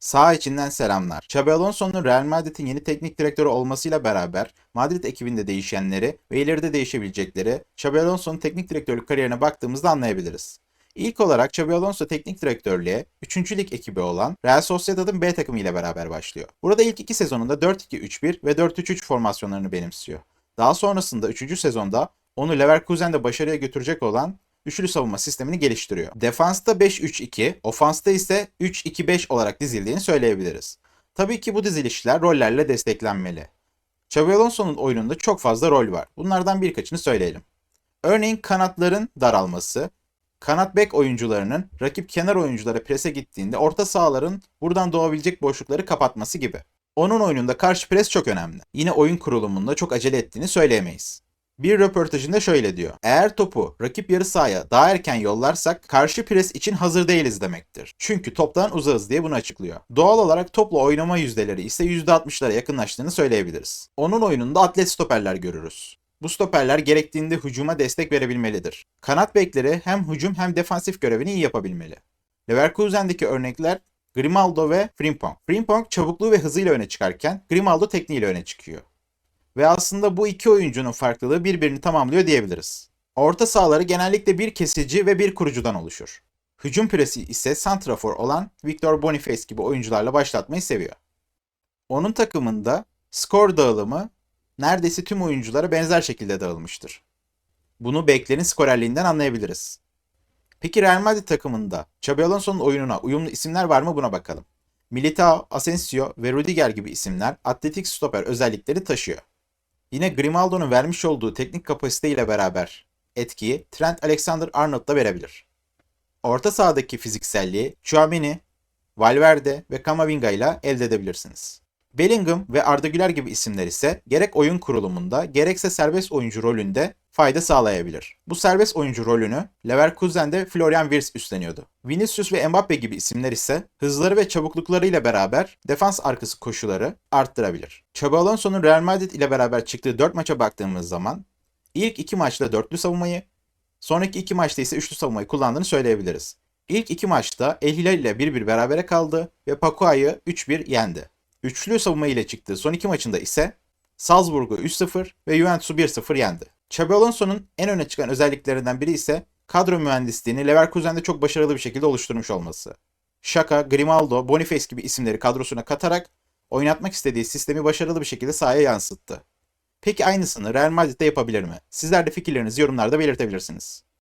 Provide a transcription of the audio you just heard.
Sağ içinden selamlar. Xabi Alonso'nun Real Madrid'in yeni teknik direktörü olmasıyla beraber Madrid ekibinde değişenleri ve ileride değişebilecekleri Xabi Alonso'nun teknik direktörlük kariyerine baktığımızda anlayabiliriz. İlk olarak Xabi Alonso teknik direktörlüğe 3. lig ekibi olan Real Sociedad'ın B takımı ile beraber başlıyor. Burada ilk iki sezonunda 4-2-3-1 ve 4-3-3 formasyonlarını benimsiyor. Daha sonrasında 3. sezonda onu Leverkusen'de başarıya götürecek olan üçlü savunma sistemini geliştiriyor. Defansta 5-3-2, ofansta ise 3-2-5 olarak dizildiğini söyleyebiliriz. Tabii ki bu dizilişler rollerle desteklenmeli. Xabi Alonso'nun oyununda çok fazla rol var. Bunlardan birkaçını söyleyelim. Örneğin kanatların daralması, kanat bek oyuncularının rakip kenar oyunculara prese gittiğinde orta sahaların buradan doğabilecek boşlukları kapatması gibi. Onun oyununda karşı pres çok önemli. Yine oyun kurulumunda çok acele ettiğini söyleyemeyiz. Bir röportajında şöyle diyor. Eğer topu rakip yarı sahaya daha erken yollarsak karşı pres için hazır değiliz demektir. Çünkü toptan uzağız diye bunu açıklıyor. Doğal olarak topla oynama yüzdeleri ise %60'lara yakınlaştığını söyleyebiliriz. Onun oyununda atlet stoperler görürüz. Bu stoperler gerektiğinde hücuma destek verebilmelidir. Kanat bekleri hem hücum hem defansif görevini iyi yapabilmeli. Leverkusen'deki örnekler Grimaldo ve Frimpong. Frimpong çabukluğu ve hızıyla öne çıkarken Grimaldo tekniğiyle öne çıkıyor. Ve aslında bu iki oyuncunun farklılığı birbirini tamamlıyor diyebiliriz. Orta sahaları genellikle bir kesici ve bir kurucudan oluşur. Hücum presi ise santrafor olan Victor Boniface gibi oyuncularla başlatmayı seviyor. Onun takımında skor dağılımı neredeyse tüm oyunculara benzer şekilde dağılmıştır. Bunu beklerin skorerliğinden anlayabiliriz. Peki Real Madrid takımında Xabi Alonso'nun oyununa uyumlu isimler var mı buna bakalım. Militao, Asensio ve Rudiger gibi isimler atletik stoper özellikleri taşıyor. Yine Grimaldo'nun vermiş olduğu teknik kapasite ile beraber etkiyi Trent Alexander-Arnold da verebilir. Orta sahadaki fizikselliği Chouameni, Valverde ve Camavinga ile elde edebilirsiniz. Bellingham ve Arda Güler gibi isimler ise gerek oyun kurulumunda gerekse serbest oyuncu rolünde fayda sağlayabilir. Bu serbest oyuncu rolünü Leverkusen'de Florian Wirtz üstleniyordu. Vinicius ve Mbappe gibi isimler ise hızları ve çabukluklarıyla beraber defans arkası koşuları arttırabilir. Xabi Alonso'nun Real Madrid ile beraber çıktığı 4 maça baktığımız zaman ilk 2 maçta dörtlü savunmayı, sonraki 2 maçta ise üçlü savunmayı kullandığını söyleyebiliriz. İlk 2 maçta El Hilal ile 1-1 berabere kaldı ve Pacua'yı 3-1 yendi. Üçlü savunma ile çıktığı son iki maçında ise Salzburg'u 3-0 ve Juventus'u 1-0 yendi. Xabi Alonso'nun en öne çıkan özelliklerinden biri ise kadro mühendisliğini Leverkusen'de çok başarılı bir şekilde oluşturmuş olması. Şaka, Grimaldo, Boniface gibi isimleri kadrosuna katarak oynatmak istediği sistemi başarılı bir şekilde sahaya yansıttı. Peki aynısını Real Madrid'de yapabilir mi? Sizler de fikirlerinizi yorumlarda belirtebilirsiniz.